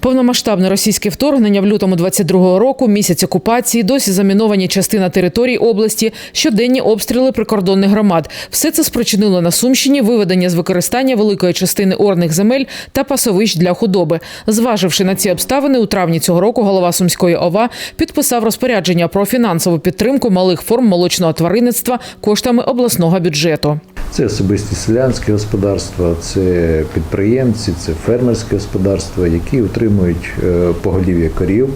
Повномасштабне російське вторгнення в лютому 22-го року, місяць окупації, досі заміновані частина територій області, щоденні обстріли прикордонних громад. Все це спричинило на Сумщині виведення з використання великої частини орних земель та пасовищ для худоби. Зваживши на ці обставини, у травні цього року голова Сумської ОВА підписав розпорядження про фінансову підтримку малих форм молочного тваринництва коштами обласного бюджету. Це особисті селянські господарства, це підприємці, це фермерські господарства, які утримують е, поголів'я корів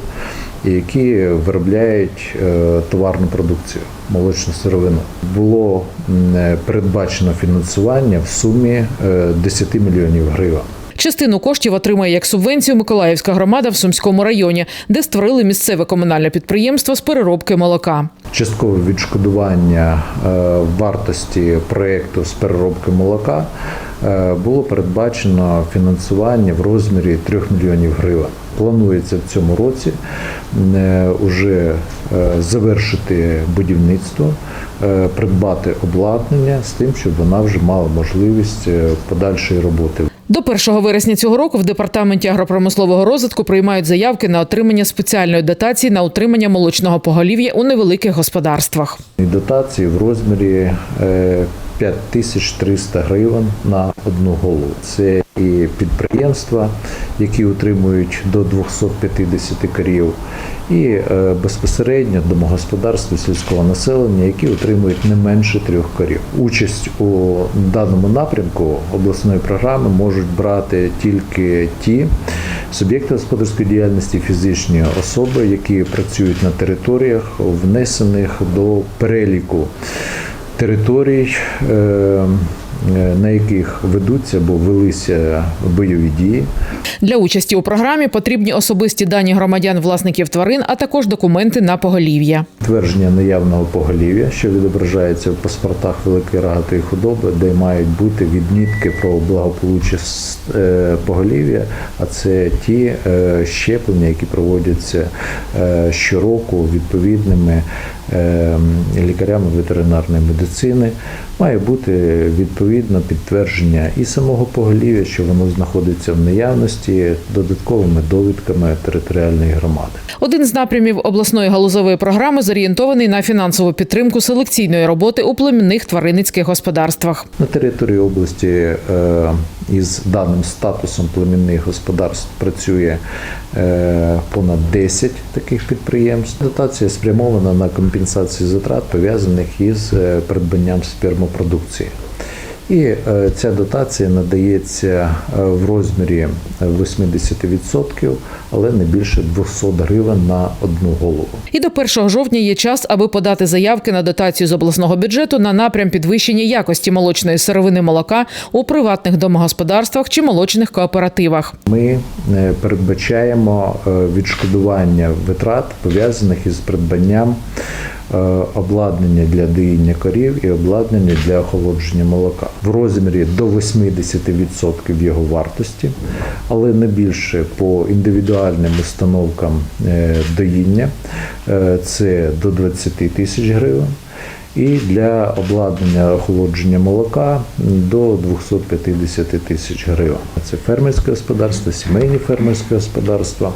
і які виробляють е, товарну продукцію, молочну сировину. Було е, передбачено фінансування в сумі е, 10 мільйонів гривень. Частину коштів отримає як субвенцію Миколаївська громада в Сумському районі, де створили місцеве комунальне підприємство з переробки молока. Часткове відшкодування е, вартості проєкту з переробки молока е, було передбачено фінансування в розмірі 3 мільйонів гривень. Планується в цьому році вже завершити будівництво, е, придбати обладнання з тим, щоб вона вже мала можливість е, подальшої роботи. До 1 вересня цього року в департаменті агропромислового розвитку приймають заявки на отримання спеціальної дотації на утримання молочного поголів'я у невеликих господарствах. Дотації в розмірі е, 5300 гривень на одну голову. Це і підприємства, які утримують до 250 корів, і е, безпосередньо домогосподарства сільського населення, які утримують не менше трьох корів. Участь у даному напрямку обласної програми можуть брати тільки ті суб'єкти господарської діяльності, фізичні особи, які працюють на територіях, внесених до переліку територій, е, на яких ведуться або велися бойові дії. Для участі у програмі потрібні особисті дані громадян власників тварин, а також документи на поголів'я. Твердження наявного поголів'я, що відображається в паспортах великої рогатої худоби, де мають бути відмітки про благополуччя е, поголів'я, а це ті е, щеплення, які проводяться е, щороку відповідними е, лікарями ветеринарної медицини. Має бути відповідно підтвердження і самого поголів'я, що воно знаходиться в наявності додатковими довідками територіальної громади. Один з напрямів обласної галузової програми зорієнтований на фінансову підтримку селекційної роботи у племінних тваринницьких господарствах. На території області е, із даним статусом племінних господарств працює е, понад 10 таких підприємств. Дотація спрямована на компенсацію затрат, пов'язаних із е, придбанням спермопродукції. І е, ця дотація надається е, в розмірі 80%, але не більше 200 гривень на одну голову. І до 1 жовтня є час, аби подати заявки на дотацію з обласного бюджету на напрям підвищення якості молочної сировини молока у приватних домогосподарствах чи молочних кооперативах. Ми е, передбачаємо відшкодування витрат пов'язаних із придбанням обладнання для доїння корів і обладнання для охолодження молока в розмірі до 80% його вартості, але не більше по індивідуальним установкам е, доїння е, це до 20 тисяч гривень. І для обладнання охолодження молока до 250 тисяч гривень. Це фермерське господарство, сімейні фермерські господарства,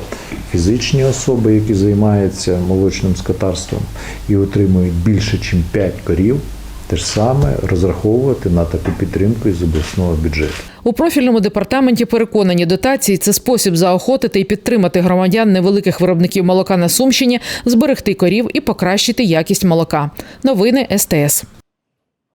фізичні особи, які займаються молочним скотарством і отримують більше, ніж 5 корів. Те ж саме розраховувати на таку підтримку із обласного бюджету. У профільному департаменті переконані дотації це спосіб заохотити і підтримати громадян невеликих виробників молока на Сумщині, зберегти корів і покращити якість молока. Новини СТС.